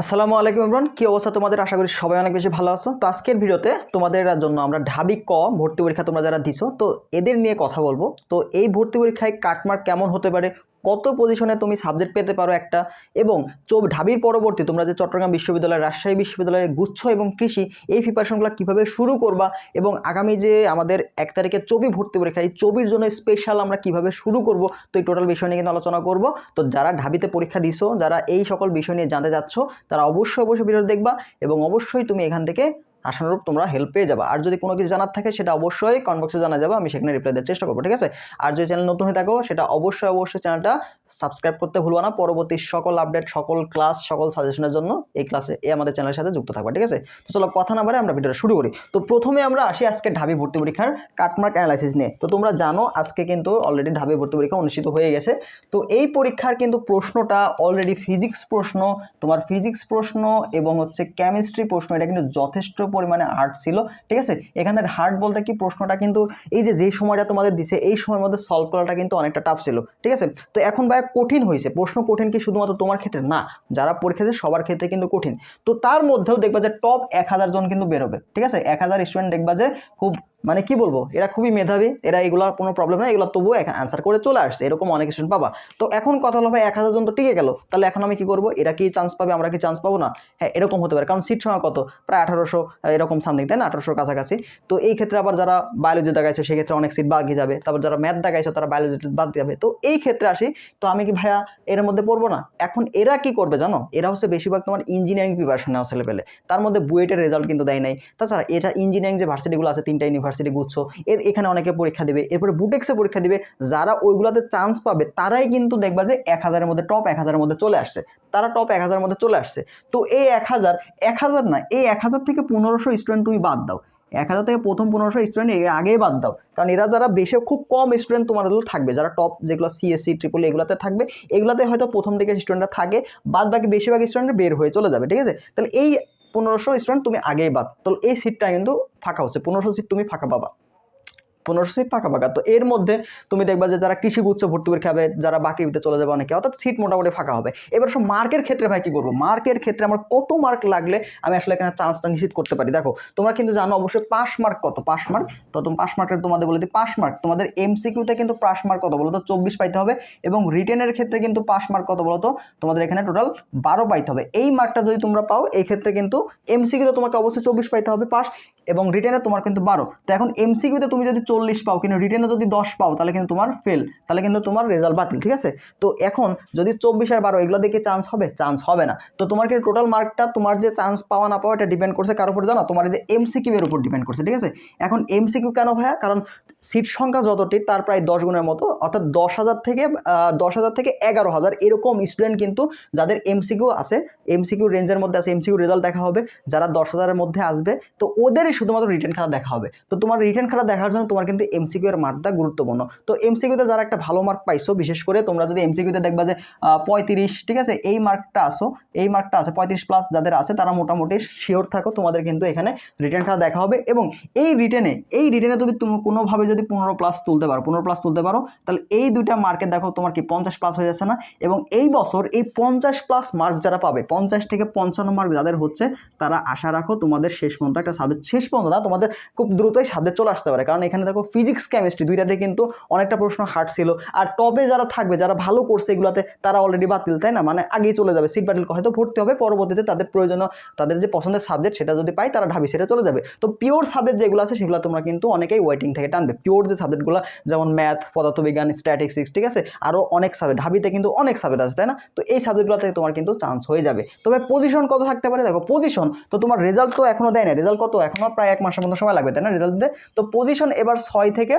আসসালামু আলাইকুম ইমরান, কী অবস্থা তোমাদের? আশা করি সবাই অনেক বেশি ভালো আছো। তো আজকের ভিডিওতে তোমাদের জন্য আমরা ঢাবি ক ভর্তি পরীক্ষা তোমরা যারা দিছো, তো এদের নিয়ে কথা বলব। তো এই ভর্তি পরীক্ষায় কাটমার্ক কেমন হতে পারে কত পজিশনে তুমি সাবজেক্ট পেতে পারো একটা এবং চৌ ঢাবির পরবর্তী তোমরা যে চট্টগ্রাম বিশ্ববিদ্যালয়, রাজশাহী বিশ্ববিদ্যালয়ে গুচ্ছ এবং কৃষি, এই প্রিপারেশনগুলো কীভাবে শুরু করবা এবং আগামী যে আমাদের এক তারিখে চবি ভর্তি পরীক্ষা, এই চবির জন্য স্পেশাল আমরা কীভাবে শুরু করব, তো এই টোটাল বিষয় নিয়ে কিন্তু আলোচনা করব। তো যারা ঢাবিতে পরীক্ষা দিছো, যারা এই সকল বিষয় নিয়ে জানতে যাচ্ছ তারা অবশ্যই অবশ্যই ভিডিও দেখবা এবং অবশ্যই তুমি এখান থেকে আশানুরূপ তোমরা হেল্প পেয়ে যাবা। আর যদি কোনো কিছু জানার থাকে, সেটা অবশ্যই কনবক্সে জানা যাবে, আমি সেখানে রিপ্লাই দেওয়ার চেষ্টা করব, ঠিক আছে? আর যদি চ্যানেল নতুন হয়ে থাকো, সেটা অবশ্যই অবশ্যই চ্যানেলটা সাবস্ক্রাইব করতে ভুলবা না। পরবর্তী সকল আপডেট সকল ক্লাস সকল সাজেশনের জন্য এই ক্লাসে এই আমাদের চ্যানেলের সাথে যুক্ত থাকবা, ঠিক আছে? তো চলো কথা না বারে আমরা ভিডিওটা শুরু করি। তো প্রথমে আমরা আসি আজকে ঢাবি ভর্তি পরীক্ষার কাটমার্ক অ্যানালাইসিস নিয়ে। তো তোমরা জানো আজকে কিন্তু অলরেডি ঢাবি ভর্তি পরীক্ষা অনুষ্ঠিত হয়ে গেছে। তো এই পরীক্ষার কিন্তু প্রশ্নটা অলরেডি ফিজিক্স প্রশ্ন, তোমার ফিজিক্স প্রশ্ন এবং হচ্ছে কেমিস্ট্রি প্রশ্ন, এটা কিন্তু যথেষ্ট পরিমাণে হার্ট ছিল, ঠিক আছে? এখানের হার্ট বলতে কি প্রশ্নটা কিন্তু এই যে যে সময়টা তোমাদের দিছে, এই সময়ের মধ্যে সলভ করাটা কিন্তু অনেকটা টাফ ছিল, ঠিক আছে? তো এখন ভাই কঠিন হয়েছে, প্রশ্ন কঠিন কি শুধুমাত্র তোমার ক্ষেত্রে? না, যারা পরীক্ষা দেয় সবার ক্ষেত্রে কিন্তু কঠিন। তো তার মধ্যেও দেখবা যে টপ এক হাজার জন কিন্তু বেরোবে, ঠিক আছে? এক হাজার স্টুডেন্ট দেখবা যে খুব মানে কি বলব, এরা খুবই মেধাবী, এরা এগুলোর কোনো প্রবলেম নেই, এগুলো তবুও অ্যান্সার করে চলে আসছে, এরকম অনেক স্টুডেন্ট পাবা। তো এখন কথা হলো, ভাই, এক হাজার জন তো টিকে গেল, তাহলে এখন আমি কি করব? এরা কি চান্স পাবে, আমরা কি চান্স পাবো না? হ্যাঁ এরকম হতে পারে, কারণ সিট সংখ্যা কত? প্রায় আঠারোশো এরকম সামথিং তাই না? আঠারোশোর কাছাকাছি। তো এই ক্ষেত্রে আবার যারা বায়োলজি দেখাইছে সেক্ষেত্রে অনেক সিট বাকি যাবে। তারপর যারা ম্যাথ দেখাইছে, তারা বায়োলজি বাদ যাবে। তো এই ক্ষেত্রে আসি, তো আমি কি ভাইয়া এর মধ্যে পড়ব না? এখন এরা কি করবে জানো? এরা হচ্ছে বেশিরভাগ তোমার ইঞ্জিনিয়ারিং প্রিপারেশন নেওয়া ছেলে পেলে তার মধ্যে বুয়েটের রেজাল্ট কিন্তু দেয় নাই। তাছাড়া এটা ইঞ্জিনিয়ারিং যে ভার্সিটিগুলো আছে, তিনটা ইউনিভার্সিটি গুচ্ছ, এর এখানে অনেকে পরীক্ষা দেবে, এরপরে বুটেক্সে পরীক্ষা দেবে, যারা ওইগুলোতে চান্স পাবে, তারাই কিন্তু দেখবা যে এক হাজারের মধ্যে টপ এক হাজারের মধ্যে চলে আসছে। তারা টপ এক হাজারের মধ্যে চলে আসছে। তো এই এক হাজার এক হাজার না, এই এক হাজার থেকে পনেরোশো স্টুডেন্ট তুমি বাদ দাও। এক হাজার থেকে প্রথম পনেরোশো স্টুডেন্ট এর আগেই বাদ দাও। কারণ এরা যারা বেশি খুব কম স্টুডেন্ট তোমার থাকবে, যারা টপ যেগুলো সিএসসি ট্রিপল এগুলোতে থাকবে, এগুলোতে হয়তো প্রথম দিকে স্টুডেন্টরা থাকে বাদ বাকি বেশিরভাগ স্টুডেন্ট বের হয়ে চলে যাবে, ঠিক আছে? তাহলে এই পনেরোশো স্টুডেন্ট তুমি আগেই বাদ। তাহলে এই সিটটা কিন্তু ফাঁকা হচ্ছে, পনেরোশো সিট তুমি ফাঁকা পাবা। পনেরোশো সিট ফাঁকা ফাঁকা তো এর মধ্যে তুমি দেখবা যে যারা কৃষি গুচ্ছ ভর্তি পরীক্ষা হবে যারা বাকি বাকিতে চলে যাবে অনেকে, অর্থাৎ সিট মোটামুটি ফাঁকা হবে। এবার সব মার্কের ক্ষেত্রে ভাই কী করব? মার্কের ক্ষেত্রে আমার কত মার্ক লাগলে আমি আসলে এখানে চান্সটা নিশ্চিত করতে পারি? দেখো, তোমরা কিন্তু জানো অবশ্যই পাস মার্ক কত? পাস মার্ক তো তুমি পাস মার্কের তোমাদের বলে দিই পাস মার্ক তোমাদের এমসিকিউতে কিন্তু পাস মার্ক কত বলো তো চব্বিশ পাইতে হবে এবং রিটেনের ক্ষেত্রে কিন্তু পাস মার্ক কত বলো তো তোমাদের এখানে টোটাল বারো পাইতে হবে। এই মার্কটা যদি তোমরা পাও এই ক্ষেত্রে কিন্তু এমসিকিউতে তোমাকে অবশ্যই চব্বিশ পাইতে হবে পাস এবং রিটেনে তোমার কিন্তু বারো। তো এখন এমসিকিউতে তুমি যদি চল্লিশ পাও, কিন্তু রিটেনে যদি দশ পাও, তাহলে কিন্তু তোমার ফেল তাহলে কিন্তু তোমার রেজাল্ট বাতিল, ঠিক আছে? তো এখন যদি চব্বিশ আর বারো, এগুলো দেখে চান্স হবে? চান্স হবে না। তো তোমার কিন্তু টোটাল মার্কটা তোমার যে চান্স পাওয়া না পাওয়া, এটা ডিপেন্ড করছে কার উপর জানো? তোমার যে এমসিকিউ এর উপর ডিপেন্ড করছে, ঠিক আছে? এখন এমসিকিউ কেন ভাইয়া? কারণ সিট সংখ্যা যতটি, তার প্রায় দশ গুণের মতো, অর্থাৎ দশ হাজার থেকে দশ হাজার থেকে এগারো হাজার এরকম স্টুডেন্ট কিন্তু যাদের এমসিকিউ আছে এমসিকিউ রেঞ্জের মধ্যে আছে এমসিকিউ রেজাল্ট দেখা হবে, যারা দশ হাজারের মধ্যে আসবে, তো ওদেরই শুধুমাত্র রিটার্ন খাতা দেখা হবে। তো তোমার রিটার্ন খাতা দেখার জন্য তোমার কিন্তু এমসিকিউ এর মার্কটা গুরুত্বপূর্ণ। তো এমসিকিউতে যারা একটা ভালো মার্ক পাইছো, বিশেষ করে তোমরা যদি এমসিকিউতে দেখবা যে পঁয়ত্রিশ, ঠিক আছে? এই মার্কটা আসো এই মার্কটা আছে, পঁয়ত্রিশ প্লাস যাদের আছে, তারা মোটামুটি শিওর থাকো, তোমাদের কিন্তু এখানে রিটার্ন খাতা দেখা হবে। এবং এই রিটেনে এই রিটেনে তুমি তুমি কোনোভাবে যদি পনেরো প্লাস তুলতে পারো, পনেরো প্লাস তুলতে পারো, তাহলে এই দুইটা মার্কে দেখো তোমার কি পঞ্চাশ প্লাস হয়ে যাচ্ছে না? এবং এই বছর এই পঞ্চাশ প্লাস মার্ক যারা পাবে, পঞ্চাশ থেকে পঞ্চান্ন মার্ক যাদের হচ্ছে, তারা আশা রাখো তোমাদের শেষ পর্যন্ত একটা সাবজেক্ট শেষ পর্যন্ত না, তোমাদের খুব দ্রুতই সাবজেক্ট চলে আসতে পারে। কারণ এখানে দেখো ফিজিক্স কেমিস্ট্রি দুইটাতে কিন্তু অনেকটা প্রশ্ন হার্ড ছিল। আর টবে যারা থাকবে, যারা ভালো করছে এগুলোতে, তারা অলরেডি বাতিল, তাই না? মানে আগেই চলে যাবে সিট বাতিল হয়তো ভর্তি হবে, পরবর্তীতে তাদের প্রয়োজনীয়, তাদের যে পছন্দের সাবজেক্ট সেটা যদি পায়, তারা ঢাবি সেটা চলে যাবে। তো পিওর সাবজেক্ট যেগুলো আছে, সেগুলো তোমরা কিন্তু অনেকেই ওয়েটিং থেকে টানবে। পিওর যে সাবজেক্টগুলো যেমন ম্যাথ পদার্থবিজ্ঞান স্ট্যাটিক্সিক্স ঠিক আছে? আরও অনেক সাবজেক্ট ঢাবিতে কিন্তু অনেক সাবজেক্ট আছে, তাই না? তো এই সাবজেক্টগুলোতে তোমার কিন্তু চান্স হয়ে যাবে। তবে পজিশন কত থাকতে পারে? দেখো পজিশন তো তোমার রেজাল্ট তো এখনও দেয় না রেজাল্ট কত? এখনও প্রায় এক মাসের মতো সময় লাগবে, তাই না? রেজাল্ট দিতে। তো পজিশন এবার ছয় থেকে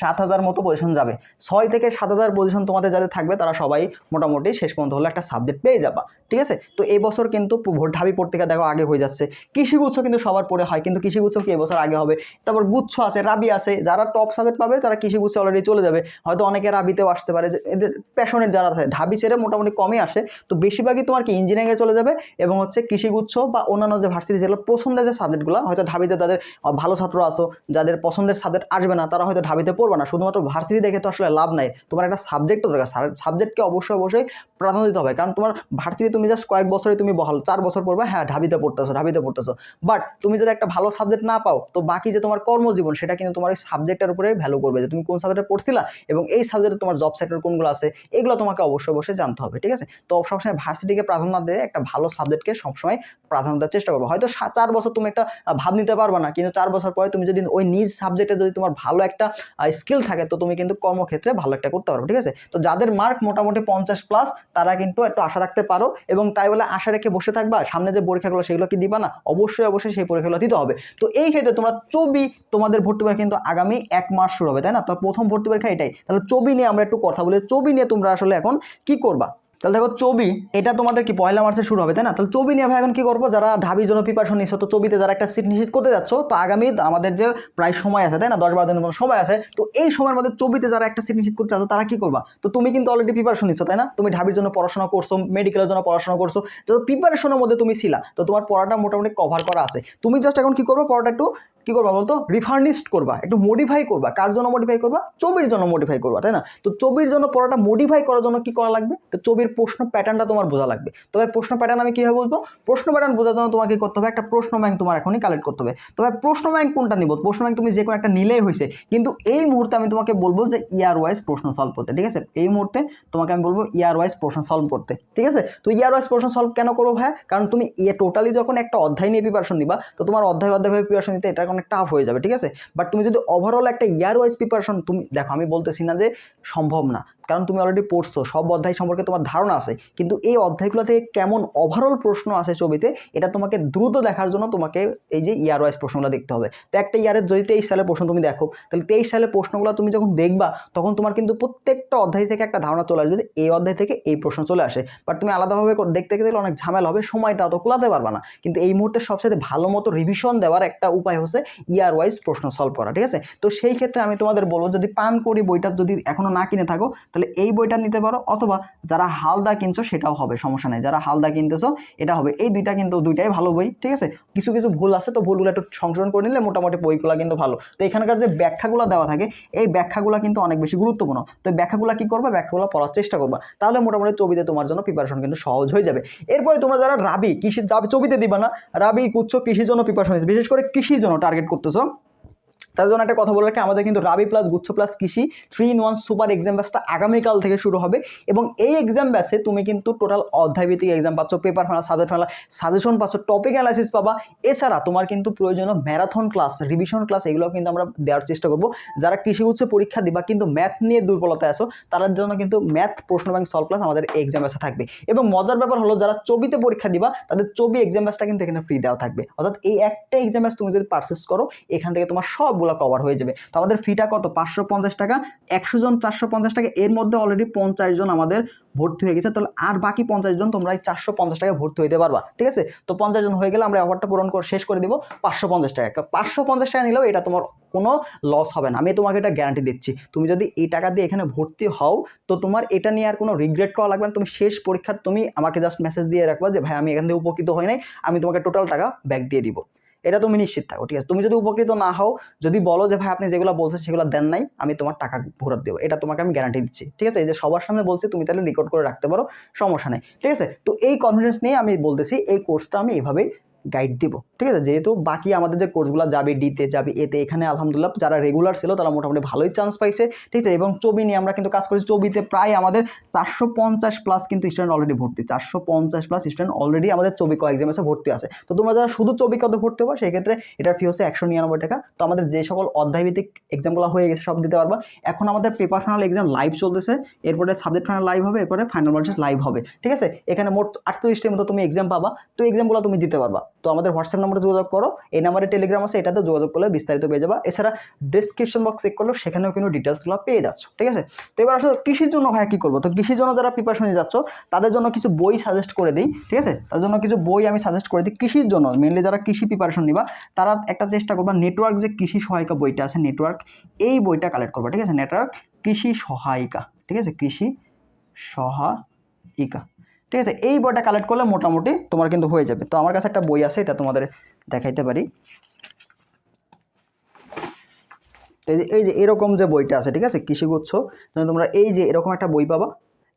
সাত হাজার মতো পজিশন যাবে। ছয় থেকে সাত হাজার পজিশন তোমাদের যাদের থাকবে, তারা সবাই মোটামুটি শেষ পর্যন্ত হলে একটা সাবজেক্ট পেয়ে যাবা, ঠিক আছে? তো এবছর বছর কিন্তু ঢাবি পত্রিকা দেখো আগে হয়ে যাচ্ছে। কৃষিগুচ্ছ কিন্তু সবার পরে হয়, কিন্তু কৃষিগুচ্ছ কি এবছর আগে হবে? তারপর গুচ্ছ আছে, রাবি আছে, যারা টপ সাবজেক্ট পাবে, তারা কৃষিগুচ্ছে অলরেডি চলে যাবে। হয়তো অনেকে রাবিতেও আসতে পারে এদের প্যাশনের যারা আছে, ঢাবি ছেড়ে মোটামুটি কমই আসে। তো বেশিরভাগই তোমার কি ইঞ্জিনিয়ারিংয়ে চলে যাবে এবং হচ্ছে কৃষিগুচ্ছ বা অন্যান্য যে ভার্সিটি যেগুলো পছন্দের যে সাবজেক্টগুলো হয়তো ঢাবিতে তাদের ভালো ছাত্র আসো যাদের পছন্দের সাবজেক্ট আসবে না, তারা হয়তো ঢাবিতে পড়বে না। শুধুমাত্র ভার্সিটি দেখে তো আসলে লাভ নাই। তোমার একটা সাবজেক্টও দরকার। সাবজেক্টকে অবশ্যই অবশ্যই প্রাধান্য দিতে হবে। কারণ তোমার ভার্সিটি তুমি জাস্ট কয়েক বছরে তুমি বহাল, চার বছর পড়বে হ্যাঁ ঢাবিতে পড়তেছো ঢাবিতে পড়তেছো। বাট তুমি যদি একটা ভালো সাবজেক্ট না পাও, তো বাকি যে তোমার কর্মজীবন, সেটা কিন্তু তোমার ওই সাবজেক্টের উপরে ভ্যালু করবে যে তুমি কোন সাবজেক্টে পড়ছিলা এবং এই সাবজেক্টে তোমার জব সেক্টর কোনগুলো আছে, এগুলো তোমাকে অবশ্যই অবশ্যই জানতে হবে, ঠিক আছে? তো সবসময় ভার্সিটিকে প্রাধান্য দিয়ে একটা ভালো সাবজেক্টকে সবসময় প্রাধান্য দেওয়ার চেষ্টা করব। হয়তো চার বছর তুমি একটা ভাব নিতে পারবে না, কিন্তু চার বছর পরে তুমি যদি ওই নিজ সাবজেক্টে যদি তোমার ভালো একটা স্কিল থাকে, তো তুমি কিন্তু কর্মক্ষেত্রে ভালো একটা করতে পারো ঠিক আছে? তো যাদের মার্ক মোটামুটি পঞ্চাশ প্লাস তারা কিন্তু একটু আশা রাখতে পারো এবং তাই বলে আশা রেখে বসে থাকবা। সামনে যে পরীক্ষাগুলো, সেগুলো কি দিবা না? অবশ্যই অবশ্যই সেই পরীক্ষাগুলো দিতে হবে। তো এই ক্ষেত্রে তোমরা চবি তোমাদের ভর্তি পরীক্ষা কিন্তু আগামী এক মাস শুরু হবে, তাই না? তো প্রথম ভর্তি পরীক্ষা এটাই। তাহলে চবি নিয়ে আমরা একটু কথা বলি। চবি নিয়ে তোমরা আসলে এখন কি করবা? তাহলে দেখো চবি এটা তোমাদের কি পয়লা মার্চে শুরু হবে, তাই না? তাহলে চবি নিয়ে ভাই এখন কি করব? যারা ঢাবির জন্য প্রিপারেশন নিচ্ছ তো চবিতে যারা একটা সিট নিশ্চিত করতে যাচ্ছ, তো আগামী আমাদের যে প্রায় সময় আছে, তাই না? দশ বারো দিনের মতো সময় আছে, তো এই সময়ের মধ্যে চবিতে যারা একটা সিট নিশ্চিত করতে চাচ্ছ, তারা কি করবা? তো তুমি কিন্তু অলরেডি প্রিপারেশন নিচ্ছ তাই না? তুমি ঢাবির জন্য পড়াশোনা করছ মেডিকেলের জন্য পড়াশোনা করছ, তো প্রিপারেশনের মধ্যে তুমি ছিলা, তো তোমার পড়াটা মোটামুটি কভার করা আছে। তুমি জাস্ট এখন কি করব? পড়াটা একটু কি করবা বলতো? রিফার্নিস্ট করবা, একটু মডিফাই করবা। কার জন্য মডিফাই করবা? ছবির জন্য মডিফাই করবা, তাই না? তো ছবির জন্য পড়াটা মডিফাই করার জন্য কি করা লাগবে? তো ছবির প্রশ্ন প্যাটার্নটা তোমার বোঝা লাগবে। তবে প্রশ্ন প্যাটার্ন আমি কীভাবে বুঝব? প্রশ্ন প্যাটার্ন বোঝার জন্য তোমাকে করতে হবে? একটা প্রশ্ন ব্যাংক তোমার এখনই কালেক্ট করতে হবে। তবে প্রশ্ন ব্যাংক কোনটা নিব? প্রশ্ন ব্যাংক তুমি যে কোনো একটা নিলেই হয়েছে। কিন্তু এই মুহূর্তে আমি তোমাকে বলব যে ইয়ার ওয়াইজ প্রশ্ন সলভ করতে, ঠিক আছে? এই মুহূর্তে তোমাকে আমি বলব ইয়ার ওয়াইজ প্রশ্ন সলভ করতে, ঠিক আছে? তো ইয়ার ওয়াইজ প্রশ্ন সলভ কেন করব ভাই কারণ তুমি টোটালি যখন একটা অধ্যায় নিয়ে প্রিপারেশন দিবা, তো তোমার অধ্যায় অধ্যায়ভাবে প্রিপারেশন দিতে এটা অনেক টাফ হয়ে যাবে, ঠিক আছে? বাট তুমি যদি ওভারঅল একটা ইয়ার ওয়াইজ প্রিপারেশন তুমি, দেখো, আমি বলতেছি না যে সম্ভব না। কারণ তুমি অলরেডি পড়ছো, সব অধ্যায় সম্পর্কে তোমার ধারণা আছে, কিন্তু এই অধ্যায়গুলো থেকে কেমন ওভারঅল প্রশ্ন আছে ছবিতে, এটা তোমাকে দ্রুত দেখার জন্য তোমাকে এই যে ইয়ার ওয়াইজ প্রশ্নগুলো দেখতে হবে। তো একটা ইয়ারের যদি তেইশ সালের প্রশ্ন তুমি দেখো, তাহলে তেইশ সালের প্রশ্নগুলো তুমি যখন দেখবা, তখন তোমার কিন্তু প্রত্যেকটা অধ্যায় থেকে একটা ধারণা চলে আসবে যে এই অধ্যায় থেকে এই প্রশ্ন চলে আসে। বাট তুমি আলাদাভাবে দেখতে গেলে অনেক ঝামেলা হবে, সময়টা অত কুলাতে পারবা না। কিন্তু এই মুহূর্তে সবচেয়ে ভালো মতো রিভিশন দেওয়ার একটা উপায় হচ্ছে ইয়ার ওয়াইজ প্রশ্ন সলভ করা, ঠিক আছে? তো সেই ক্ষেত্রে আমি তোমাদের বলব, যদি পান করি বইটা, যদি এখনও না কিনে থাকো তাহলে এই বইটা নিতে পারো, অথবা যারা হালদা কিনছো সেটাও হবে, সমস্যা নেই। যারা হালদা কিনতেছো, এটা হবে। এই দুইটা কিন্তু, দুইটাই ভালো বই, ঠিক আছে? কিছু কিছু ভুল আছে তো ভুলগুলো একটু সংশোধন করে নিলে মোটামুটি বইগুলো কিন্তু ভালো। তো এখানকার যে ব্যাখ্যাগুলো দেওয়া থাকে, এই ব্যাখ্যাগুলো কিন্তু অনেক বেশি গুরুত্বপূর্ণ। তো ব্যাখ্যাগুলো কি করবা? ব্যাখ্যাগুলো পড়ার চেষ্টা করবা। তাহলে মোটামুটি ছবিতে তোমার জন্য প্রিপারেশন কিন্তু সহজ হয়ে যাবে। এরপরে তোমরা যারা রাবি, কৃষি যাবে ছবিতে দিবা না, রাবি উচ্চ কৃষির জন্য প্রিপারেশন বিশেষ করে কৃষির জন্য টার্গেট করতেছো তার জন্য একটা কথা বলে রাখি, আমাদের কিন্তু রাবি প্লাস গুচ্ছ প্লাস কৃষি three in one super exam ব্যাচটা আগামীকাল থেকে শুরু হবে। এবং এই এক্সাম ব্যাচে তুমি কিন্তু টোটাল অধ্যায়ভিত্তিক এক্সাম পাচ্ছ পেপার ফানা সাবজেক্ট ফানা সাজেশন পাচ্ছ টপিক অ্যানালাইসিস পাবা। এছাড়া তোমার কিন্তু প্রয়োজনীয় ম্যারাথন ক্লাস রিভিশন ক্লাস এগুলো কিন্তু আমরা দেওয়ার চেষ্টা করব। যারা কৃষি উচ্চ পরীক্ষা দিবা, কিন্তু ম্যাথ নিয়ে দুর্বলতায় আসো তাদের জন্য কিন্তু ম্যাথ প্রশ্ন ব্যাংক সলভ ক্লাস আমাদের এক্সাম ব্যাচে থাকবে। এবং মজার ব্যাপার হলো, যারা ছবিতে পরীক্ষা দিবা, তাদের ছবি এক্সাম ব্যাচটা কিন্তু এখানে ফ্রি দেওয়া থাকবে। অর্থাৎ এই একটা এক্সাম ব্যাচ তুমি যদি পারচেস করো, এখান থেকে তোমার সবগুলো কভার হয়ে যাবে। তো আমাদের ফিটা কত? পাঁচশো পঞ্চাশ টাকা, একশো জন চারশো পঞ্চাশ টাকা, এর মধ্যে অলরেডি পঞ্চাশ জন আমাদের ভর্তি হয়ে গেছে। তাহলে আর বাকি পঞ্চাশ জন তোমরা এই চারশো পঞ্চাশ টাকায় ভর্তি হইতে পারবা, ঠিক আছে? তো পঞ্চাশ জন হয়ে গেলে আমরা অফারটা পূরণ করে শেষ করে দিব পাঁচশো পঞ্চাশ টাকা। পাঁচশো পঞ্চাশ টাকা নিলেও এটা তোমার কোনো লস হবে না। আমি তোমাকে এটা গ্যারান্টি দিচ্ছি। তুমি যদি এই টাকা দিয়ে এখানে ভর্তি হও, তো তোমার এটা নিয়ে আর কোনো রিগ্রেট করা লাগবে না। তুমি শেষ পরীক্ষার, তুমি আমাকে জাস্ট মেসেজ দিয়ে রাখবা যে, ভাই, আমি এখান থেকে উপকৃত হই নাই। আমি তোমাকে টোটাল টাকা ব্যাক দিয়ে দিব। এটা তুমি নিশ্চিত থাকো, ঠিক আছে? তুমি যদি উপকৃত না হও, যদি বলো যে, ভাই, আপনি যেগুলো বলছেন সেগুলো দেন নাই, আমি তোমার টাকা ফেরত দেবো। এটা তোমাকে আমি গ্যারান্টি দিচ্ছি, ঠিক আছে? এই যে সবার সামনে বলছি, তুমি তাহলে রেকর্ড করে রাখতে পারো, সমস্যা নেই, ঠিক আছে? তো এই কনফিডেন্স নিয়ে আমি বলতেছি, এই কোর্সটা আমি এভাবেই গাইড দিব, ঠিক আছে? যেহেতু বাকি আমাদের যে কোর্সগুলো যাবে ডিতে যাবে এতে এখানে আলহামদুলিল্লাহ যারা রেগুলার ছিল তারা মোটামুটি ভালোই চান্স পাইছে, ঠিক আছে? এবং চবি নিয়ে আমরা কিন্তু কাজ করেছি চবিতে প্রায় আমাদের চারশো পঞ্চাশ প্লাস কিন্তু স্টুডেন্ট অলরেডি ভর্তি, চারশো পঞ্চাশ প্লাস স্টুডেন্ট অলরেডি আমাদের চবি এক্সাম এসে ভর্তি আছে। তো তোমরা যারা শুধু চবি কত ভর্তি হবে সেই ক্ষেত্রে এটার ফি হচ্ছে একশো নিরানব্বই টাকা। তো আমাদের যে সকল অধ্যায়ভিত্তিক এক্সামগুলো হয়ে গেছে, সব দিতে পারবা। এখন আমাদের পেপার ফাইনাল এক্সাম লাইভ চলতেছে, এরপরে সাবজেক্ট ফাইনাল লাইভ হবে, এরপরে ফাইনাল মার্কস লাইভ হবে, ঠিক আছে? এখানে মোট আটচল্লিশটির মতো তুমি এক্সাম পাবা, তো এক্সামগুলো তুমি দিতে পারবা। তো আমাদের হোয়াটসঅ্যাপ নম্বরে যোগাযোগ করো, এই নাম্বারে টেলিগ্রাম আছে, এটাতে যোগাযোগ করলে বিস্তারিত পেয়ে যাবা। এছাড়া ডিসক্রিপশন বক্স চেক করলেও সেখানেও কিন্তু ডিটেলসগুলো পেয়ে যাচ্ছ, ঠিক আছে? তো এবার আসলে কৃষির জন্য ভাই কী করব? তো কৃষির জন্য যারা প্রিপারেশন যাচ্ছ, তাদের জন্য কিছু বই সাজেস্ট করে দিই, ঠিক আছে? তার জন্য কিছু বই আমি সাজেস্ট করে দিই কৃষির জন্য। মেনলি যারা কৃষি প্রিপারেশন নিবা, তারা একটা চেষ্টা করবা নেটওয়ার্ক যে কৃষি সহায়িকা বইটা আছে নেটওয়ার্ক এই বইটা কালেক্ট করবা, ঠিক আছে? নেটওয়ার্ক কৃষি সহায়িকা, ঠিক আছে? কৃষি সহায়িকা। ঠিক আছে? এই বইটা কালেক্ট করলে মোটামুটি তোমার কিন্তু হয়ে যাবে। তো আমার কাছে একটা বই আছে, এটা তোমাদের দেখাইতে পারি। এই যে এই যে এরকম যে বইটা আছে, ঠিক আছে? কৃষিগুচ্ছ। তোমরা এই যে এরকম একটা বই পাবা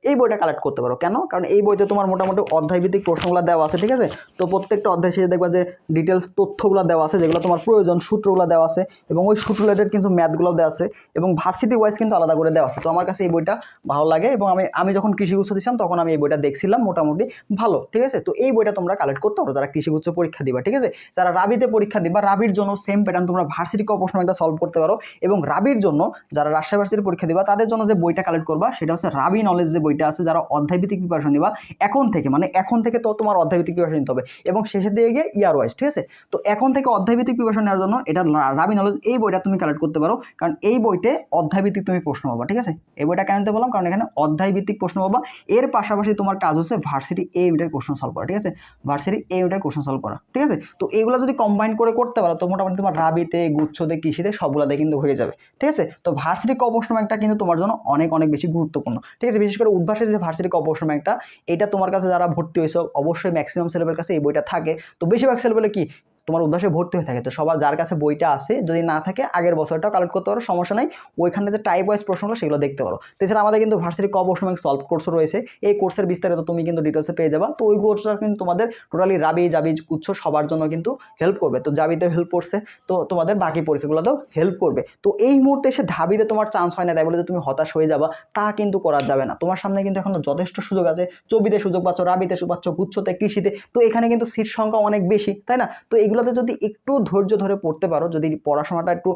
এই বইটা কালেক্ট করতে পারো। কেন? কারণ এই বইতে তোমার মোটামুটি অধ্যায়ভিত্তিক প্রশ্নগুলো দেওয়া আছে, ঠিক আছে? তো প্রত্যেকটা অধ্যায় শেষে দেখবা যে ডিটেলস তথ্যগুলো দেওয়া আছে, যেগুলো তোমার প্রয়োজন, সূত্রগুলো দেওয়া আছে এবং ওই সূত্র রিলেটেড কিন্তু ম্যাথগুলো দেওয়া আছে এবং ভার্সিটি ওয়াইজ কিন্তু আলাদা করে দেওয়া আছে। তো আমার কাছে এই বইটা ভালো লাগে এবং আমি আমি যখন কৃষিগুচ্ছ দিছিলাম, তখন আমি এই বইটা দেখছিলাম, মোটামুটি ভালো, ঠিক আছে? তো এই বইটা তোমরা কালেক্ট করতে পারো, যারা কৃষিগুচ্ছ পরীক্ষা দিবা, ঠিক আছে? যারা রাবিতে পরীক্ষা দিবা, রাবির জন্য সেম প্যাটার্ন তোমরা ভার্সিটি প্রশ্ন একটা সলভ করতে পারো এবং রাবির জন্য যারা রাজশাহী ভার্সিটির পরীক্ষা দিবা, তাদের জন্য যে বইটা কালেক্ট করবা, সেটা হচ্ছে রাবি নলেজ যে বইটা আছে যারা অধ্যায়ভিত্তিক প্রিপারেশন নিবা, এখন থেকে মানে এখন থেকে তো তোমার অধ্যায়ভিত্তিক প্রিপারেশন নিতে হবে। এবং শেষের দিকে গিয়ে ইয়ার ওয়াইজ ঠিক আছে? তো এখন থেকে অধ্যায়ভিত্তিক প্রিপারেশন নেওয়ার জন্য এটা রাবি নলেজ এই বইটা তুমি কালেক্ট করতে পারো। কারণ এই বইতে অধ্যায়ভিত্তিক তুমি প্রশ্ন পাবা, ঠিক আছে? এই বইটা কেন বললাম? কারণ এখানে অধ্যায়ভিত্তিক প্রশ্ন পাবা। এর পাশাপাশি তোমার কাজ হচ্ছে ভার্সিটি এ ইউনিটের কোশ্চেন সলভ করা, ঠিক আছে? ভার্সিটি এ ইউনিটের কোশ্চেন সলভ করা, ঠিক আছে? তো এগুলো যদি কম্বাইন করে করতে পারো, তো মোটামুটি তোমার রাবিতে গুচ্ছতে কৃষিতে সবগুলাতে কিন্তু হয়ে যাবে, ঠিক আছে? তো ভার্সিটি ক প্রশ্ন ব্যাংকটা কিন্তু তোমার জন্য অনেক অনেক বেশি গুরুত্বপূর্ণ, ঠিক আছে? বিশেষ করে উদ্ভাসের যে ভার্সিটি ক প্রশ্ন ব্যাংকটা এটা তোমার কাছে যারা ভর্তি হয়েছে, অবশ্যই ম্যাক্সিমাম সেলেবের কাছে এই বইটা থাকে। তো বেশিরভাগ সেলেবেলে কি? তোমার উদ্ভাসে ভর্তি হয়ে থাকে। তো সবার যার কাছে বইটা আছে, যদি না থাকে, আগের বছরটাও কালেক্ট করতে পারো, সমস্যা নাই। ওইখানে যে টাইপ ওয়াইজ প্রশ্নগুলো, সেগুলো দেখতে পারো। তো এছাড়া আমাদের কিন্তু ভার্সিটি কব ব্যাংক সলভ কোর্স রয়েছে। এই কোর্সের বিস্তারিত তুমি কিন্তু ডিটেলসে পেয়ে যাবা। তো ওই কোর্সটা কিন্তু তোমাদের টোটালি রাবি জাবি উচ্চ সবার জন্য কিন্তু হেল্প করবে। তো জাবিতে হেল্প করছে, তো তোমাদের বাকি পরীক্ষাগুলোতেও হেল্প করবে। তো এই মুহূর্তে এসে ঢাবিতে তোমার চান্স হয় না, তাই বলে যে তুমি হতাশ হয়ে যাবা, তা কিন্তু করা যাবে না। তোমার সামনে কিন্তু এখন যথেষ্ট সুযোগ আছে। চবিতে সুযোগ পাচ্ছ, রাবিতে সুযোগ পাচ্ছ, গুচ্ছতে, কৃষিতে। তো এখানে কিন্তু সিট সংখ্যা অনেক বেশি, তাই না? তো এগুলোতে যদি একটু ধৈর্য ধরে পড়তে পারো, যদি পড়াশোনাটা একটু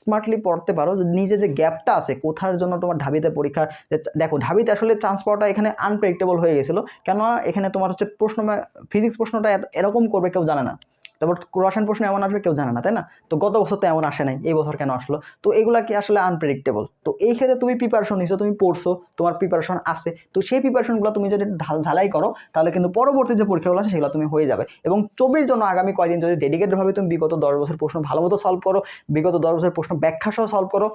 স্মার্টলি পড়তে পারো নিজে যে গ্যাপটা আছে, কোথার জন্য তোমার ঢাবিতে পরীক্ষার দেখো ঢাবিতে আসলে চান্স পাওয়াটা এখানে আনপ্রেডিক্টেবল হয়ে গেছিল। কেননা এখানে তোমার হচ্ছে প্রশ্ন ফিজিক্স প্রশ্নটা এরকম করবে কেউ জানে না। তারপর রসায়ন প্রশ্ন এমন আসবে, কেউ জানে না, তাই না? তো গত বছর তো এমন আসে নাই, এই বছর কেন আসলো? তো এগুলা কি আসলে আনপ্রেডিক্টেবল তো এই ক্ষেত্রে তুমি প্রিপারেশন নিছো, তুমি পড়ছো, তোমার প্রিপারেশন আছে, তো সেই প্রিপারেশনগুলো তুমি যদি ঢাল, ঝালাই করো, তাহলে কিন্তু পরবর্তী যে পরীক্ষাগুলো আছে সেগুলো তুমি হয়ে যাবে। এবং চবির জন্য আগামী কয়দিন যদি ডেডিকেটেডভাবে তুমি বিগত দশ বছর প্রশ্ন ভালো মতো সলভ করো, বিগত দশ বছর প্রশ্ন ব্যাখ্যা সহ সলভ করো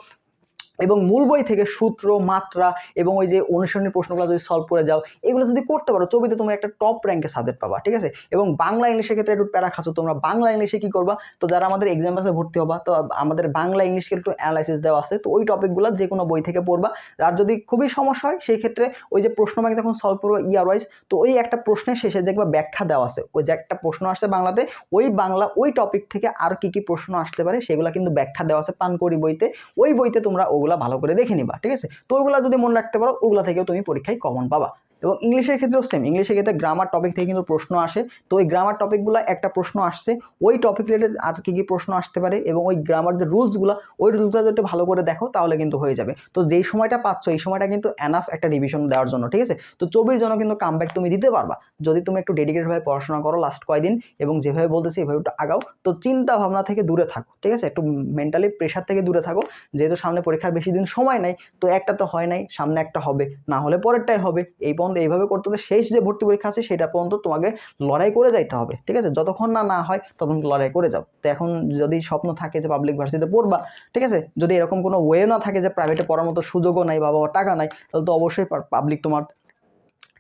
এবং মূল বই থেকে সূত্র, মাত্রা এবং ওই যে অনুসরণের প্রশ্নগুলো যদি সলভ করে যাও, এগুলো যদি করতে পারো, ছবিতে তুমি একটা টপ র্যাঙ্কে সাবজেক্ট পাবা, ঠিক আছে? এবং বাংলা ইংলিশের ক্ষেত্রে একটু প্যারা খাচ্ছ, তোমরা বাংলা ইংলিশে কি করবা? তো যারা আমাদের এক্সাম পাসে ভর্তি হবা, তো আমাদের বাংলা ইংলিশকে একটু অ্যানালাইসিস দেওয়া আছে, তো ওই টপিকগুলো যে কোনো বই থেকে পড়বা। আর যদি খুবই সমস্যা হয়, সেই ক্ষেত্রে ওই যে প্রশ্ন ব্যাংক যখন সলভ করব ইয়ার ওয়াইজ তো ওই একটা প্রশ্নের শেষে দেখবা ব্যাখ্যা দেওয়া আছে। ওই যে একটা প্রশ্ন আসছে বাংলাতে, ওই বাংলা, ওই টপিক থেকে আর কি কি প্রশ্ন আসতে পারে, সেগুলো কিন্তু ব্যাখ্যা দেওয়া আছে পানকড়ি বইতে। ওই বইতে তোমরা ওগুলা ভালো করে দেখে নিবা, ঠিক আছে? তো ওগুলা যদি মনে রাখতে পারো, ওগুলা থেকেও তুমি পরীক্ষায় কমন পাবা। এবং ইংলিশের ক্ষেত্রেও সেম ইংলিশের ক্ষেত্রে গ্রামার টপিক থেকে কিন্তু প্রশ্ন আসে। তো ওই গ্রামার টপিকগুলো একটা প্রশ্ন আসছে। ওই টপিক রিলেটেড আর কী কী প্রশ্ন আসতে পারে এবং ওই গ্রামার যে রুলসগুলো ওই রুলসগুলো একটু ভালো করে দেখো তাহলে কিন্তু হয়ে যাবে। তো যেই সময়টা পাচ্ছ, এই সময়টা কিন্তু এনাফ একটা রিভিশন দেওয়ার জন্য, ঠিক আছে? তো চবির জন্য কিন্তু কামব্যাক তুমি দিতে পারবা। যদি তুমি একটু ডেডিকেটেডভাবে পড়াশোনা করো লাস্ট কয়দিন এবং যেভাবে বলতেছি এভাবে একটু আগাও। তো চিন্তা ভাবনা থেকে দূরে থাকো, ঠিক আছে? একটু মেন্টালি প্রেশার থেকে দূরে থাকো। যেহেতু সামনে পরীক্ষার বেশি দিন সময় নাই, তো একটা তো হয় নাই, সামনে একটা হবে, না হলে পরেরটাই হবে। এই পর্যন্ত এইভাবে করতে হতে শেষ যে ভর্তি পরীক্ষা আছে সেটা পর্যন্ত তোমাকে লড়াই করে যাইতে হবে, ঠিক আছে? যতক্ষণ না না হয় ততক্ষণ লড়াই করে যাও। তো এখন যদি স্বপ্ন থাকে যে পাবলিক ভার্সিটিতে পড়বা, ঠিক আছে? যদি এরকম কোনো ওয়ে না থাকে যে প্রাইভেটে পড়ার মতো সুযোগও নাই বা বাবার টাকা নাই, তাহলে তো অবশ্যই পাবলিক তোমার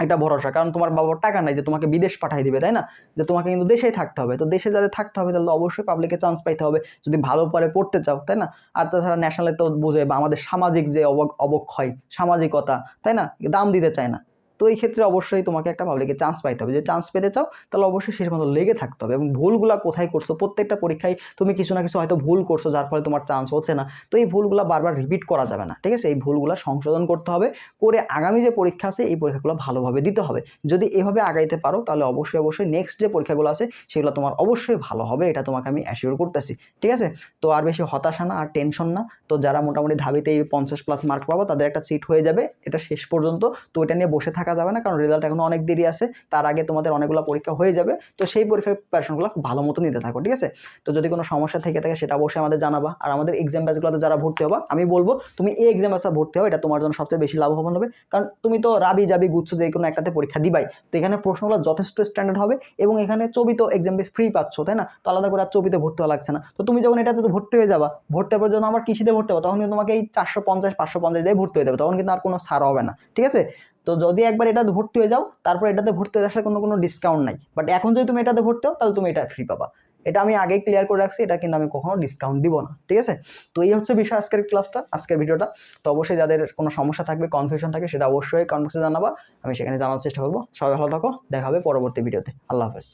একটা ভরসা। কারণ তোমার বাবার টাকা নাই যে তোমাকে বিদেশ পাঠাই দিবে, তাই না? যে তোমাকে কিন্তু দেশেই থাকতে হবে। তো দেশে যাদের থাকতে হবে তাহলে অবশ্যই পাবলিকে চান্স পাইতে হবে। যদি ভালো পরে পড়তে চাও, তাই না? আর তাছাড়া ন্যাশনালে তো বুঝে বা আমাদের সামাজিক যে অবক অবক্ষয়, সামাজিকতা, তাই না? দাম দিতে চায় না। তো এই ক্ষেত্রে অবশ্যই তোমাকে একটা পাবলিকে চান্স পাইতে হবে। যে চান্স পেতে চাও, তাহলে অবশ্যই শেষ মতো লেগে থাকতে হবে এবং ভুলগুলা কোথায় করছ, প্রত্যেকটা পরীক্ষায় তুমি কিছু না কিছু হয়তো ভুল করছ, যার ফলে তোমার চান্স হচ্ছে না। তো এই ভুলগুলা বারবার রিপিট করা যাবে না, ঠিক আছে? এই ভুলগুলা সংশোধন করতে হবে, করে আগামী যে পরীক্ষা আছে, এই পরীক্ষাগুলো ভালোভাবে দিতে হবে। যদি এভাবে আগাইতে পারো, তাহলে অবশ্যই অবশ্যই নেক্সট যে পরীক্ষাগুলো আছে, সেগুলো তোমার অবশ্যই ভালো হবে, এটা তোমাকে আমি অ্যাসিওর করতেছি, ঠিক আছে? তো আর বেশি হতাশা না, আর টেনশন না। তো যারা মোটামুটি ঢাবিতে পঞ্চাশ প্লাস মার্ক পাবো, তাদের একটা সিট হয়ে যাবে, এটা শেষ পর্যন্ত। তো এটা নিয়ে বসে থাকা যাবে না, কারণ রেজাল্ট এখনও অনেক দেরি আছে। তার আগে তোমাদের অনেকগুলো পরীক্ষা হয়ে যাবে। তো সেই পরীক্ষার প্রিপারেশনগুলো ভালো মতো নিতে থাকো, ঠিক আছে? তো যদি কোনো সমস্যা থেকে থাকে, সেটা অবশ্যই আমাদের জানাবা। আর আমাদের এক্সাম ব্যাচগুলোতে যারা ভর্তি হবা, আমি বলব, তুমি এই এক্সাম ব্যাচে ভর্তি হও, এটা তোমার জন্য সবচেয়ে বেশি লাভবান হবে। কারণ তুমি তো রাবি যাবি গুচ্ছ যে কোনো একটাতে পরীক্ষা দিবাই। তো এখানে প্রশ্নগুলো যথেষ্ট স্ট্যান্ডার্ড হবে এবং এখানে ছবি তো এক্সাম বেস ফ্রি পাচ্ছ, তাই না? তো আলাদা করে আর ছবিতে ভর্তি হওয়া লাগছে না। তো তুমি যখন এটাতে তো ভর্তি হয়ে যাবা ভর্তি হওয়ার জন্য আমার কৃষিতে ভর্তি হব, তখন কিন্তু তোমাকে এই চারশো পঞ্চাশ, পাঁচশো পঞ্চাশ দিয়ে ভর্তি হয়ে যাবে। তখন কিন্তু আর কোনো ছাড় হবে না, ঠিক আছে? তো যদি একবার এটাতে ভর্তি হয়ে যাও, তারপর এটাতে ভর্তি হয়ে আসলে কোনো কোনো ডিসকাউন্ট নাই। বাট এখন যদি তুমি এটাতে ভর্তি হও, তাহলে তুমি এটা ফ্রি পাবা। এটা আমি আগেই ক্লিয়ার করে রাখছি, এটা কিন্তু আমি কখনো ডিসকাউন্ট দিব না, ঠিক আছে? তো এই হচ্ছে বিষয় আজকের ক্লাসটা আজকের ভিডিওটা তো অবশ্যই যাদের কোনো সমস্যা থাকবে কনফিউশন থাকে, সেটা অবশ্যই কনফিউশন জানাবা। আমি সেখানে জানার চেষ্টা করব। সবাই ভালো থাকো, দেখা হবে পরবর্তী ভিডিওতে আল্লাহ হাফেজ।